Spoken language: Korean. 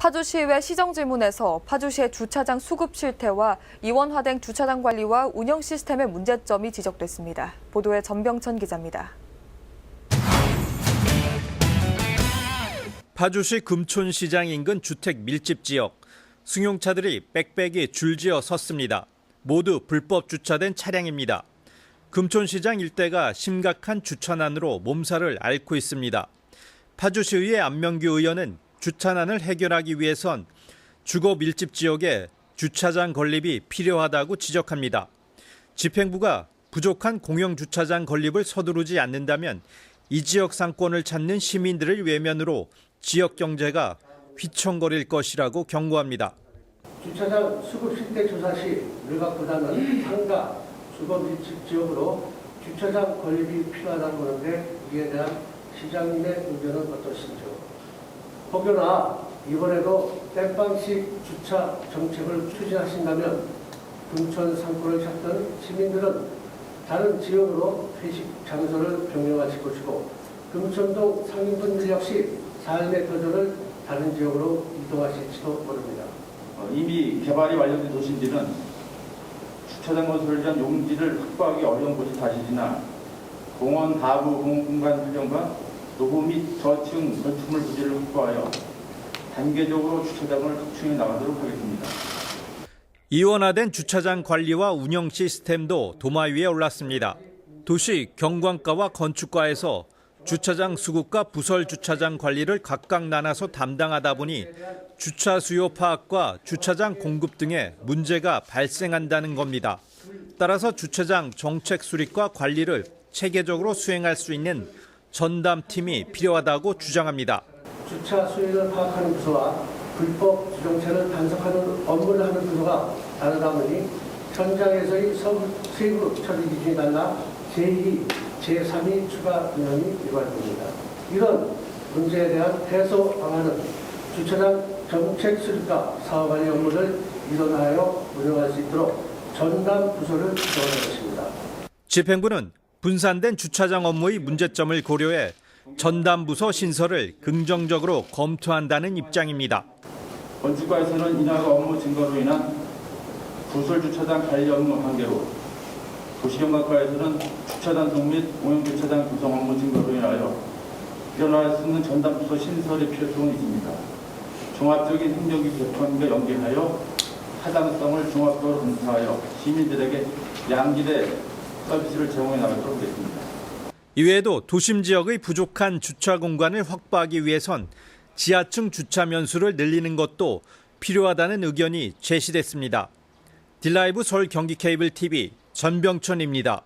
파주시의회 시정질문에서 파주시의 주차장 수급 실태와 이원화된 주차장 관리와 운영 시스템의 문제점이 지적됐습니다. 보도에 전병천 기자입니다. 파주시 금촌시장 인근 주택 밀집 지역 승용차들이 빽빽이 줄지어 섰습니다. 모두 불법 주차된 차량입니다. 금촌시장 일대가 심각한 주차난으로 몸살을 앓고 있습니다. 파주시의회 안명규 의원은 주차난을 해결하기 위해선 주거 밀집 지역에 주차장 건립이 필요하다고 지적합니다. 집행부가 부족한 공영 주차장 건립을 서두르지 않는다면 이 지역 상권을 찾는 시민들을 외면으로 지역 경제가 휘청거릴 것이라고 경고합니다. 주차장 수급 실태 조사 시 밀각보다는 상가 주거 밀집 지역으로 주차장 건립이 필요하다고 보는데 이에 대한 시장님의 의견은 어떠신지요? 혹여나 이번에도 땜빵식 주차 정책을 추진하신다면 금천 상권을 찾던 시민들은 다른 지역으로 회식 장소를 변경하실 것이고 금천동 상인분들 역시 삶의 터전을 다른 지역으로 이동하실지도 모릅니다. 어, 이미 개발이 완료된 도시들은 주차장 건설을 위한 용지를 확보하기 어려운 곳이 다시지나 공원 하부 공공공간 활용과 노후 및 저층 건축물 부지를 확보하여 단계적으로 주차장을 확충해 나가도록 하겠습니다. 이원화된 주차장 관리와 운영 시스템도 도마 위에 올랐습니다. 도시 경관과와 건축과에서 주차장 수급과 부설 주차장 관리를 각각 나눠서 담당하다 보니 주차 수요 파악과 주차장 공급 등의 문제가 발생한다는 겁니다. 따라서 주차장 정책 수립과 관리를 체계적으로 수행할 수 있는 전담팀이 필요하다고 주장합니다. 주차 수요를 파악하는 부서와 불법 주정차를 단속하는 업무를 하는 부서가 다르다 보니 현장에서의 서- 세부 처리 기준이 달라 제2, 제3위 추가 인원이 일관됩니다. 이런 문제에 대한 해소 방안은 주차장 정책 수립과 사업관리 업무를 일원하여 운영할 수 있도록 전담 부서를 구성하는 것입니다. 집행부는 분산된 주차장 업무의 문제점을 고려해 전담 부서 신설을 긍정적으로 검토한다는 입장입니다. 건축가에서는 인하가 업무 증가로 인한 부설 주차장 관리 업무 한계로 도시경관과에서는 주차 단속 및 공영 주차장 구성 업무 증가로 인하여 일어날 수 있는 전담 부서 신설의 필요성은 있습니다. 종합적인 행정기 개편과 연계하여 타당성을 종합적으로 검토하여 시민들에게 양질의 서비스를 제공해 나가도록 하겠습니다. 이외에도 도심 지역의 부족한 주차 공간을 확보하기 위해선 지하층 주차 면수를 늘리는 것도 필요하다는 의견이 제시됐습니다. 딜라이브 서울 경기 케이블 TV 전병천입니다.